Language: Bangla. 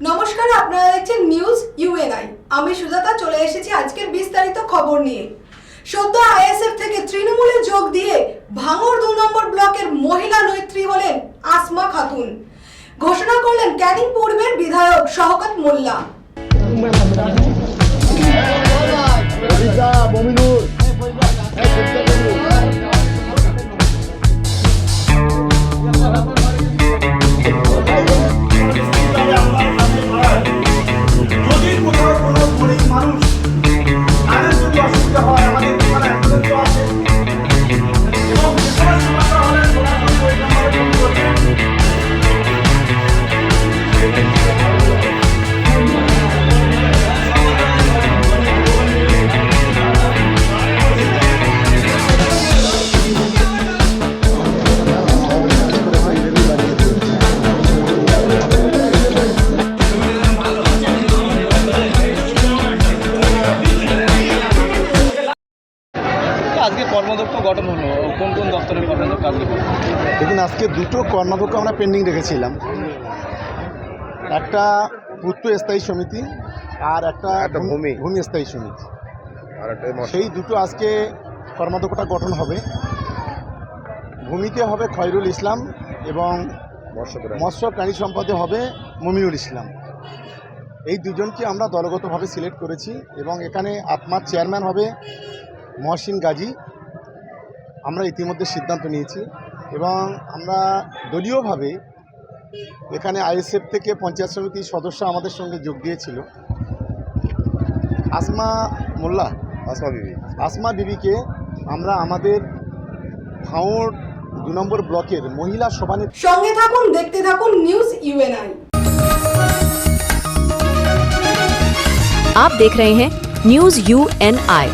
নমস্কার, আপনারা দেখছেন নিউজ ইউএনআই আমি সুজাতা, চলে এসেছি আজকের বিস্তারিত খবর নিয়ে। সদ্য আইএসএফ থেকে তৃণমূলে যোগ দিয়ে ভাঙর দু নম্বর ব্লকের মহিলা নেত্রী হলেন আসমা খাতুন। ঘোষণা করলেন ক্যানিং পূর্বের বিধায়ক শহকত মোল্লা। কর্মদক্ষ গঠন হলো কোন কোন দপ্তরের কর্মদক্ষ আজকে? দেখুন আজকে দুটো কর্মাধ্যক্ষ আমরা পেন্ডিং রেখেছিলাম একটা পূর্ত স্থায়ী সমিতি আর একটা একটা ভূমি। ভূমি স্থায়ী সমিতি আর সেই দুটো আজকে কর্মাধ্যক্ষটা গঠন হবে ভূমিতে হবে খয়রুল ইসলাম এবং মৎস্য প্রাণী। মৎস্য প্রাণী সম্পদে হবে মমিনুল ইসলাম এই দুজনকে আমরা দলগতভাবে সিলেক্ট করেছি এবং এখানে আত্মার চেয়ারম্যান হবে মহসিন গাজী আমরা ইতিমধ্যে সিদ্ধান্ত নিয়েছি এবং আমরা দলীয়ভাবে এখানে আইএসএফ থেকে পঞ্চায়েত সমিতির সদস্য আমাদের সঙ্গে যোগ দিয়েছিল আসমা মোল্লা আসমা বিবি আসমা বিবিকে আমরা আমাদের ভাঁড় দু নম্বর ব্লকের মহিলা সভানেত্রী সঙ্গে থাকুন দেখতে থাকুন নিউজ ইউএনআই आप देख रहे हैं न्यूज यू एन आई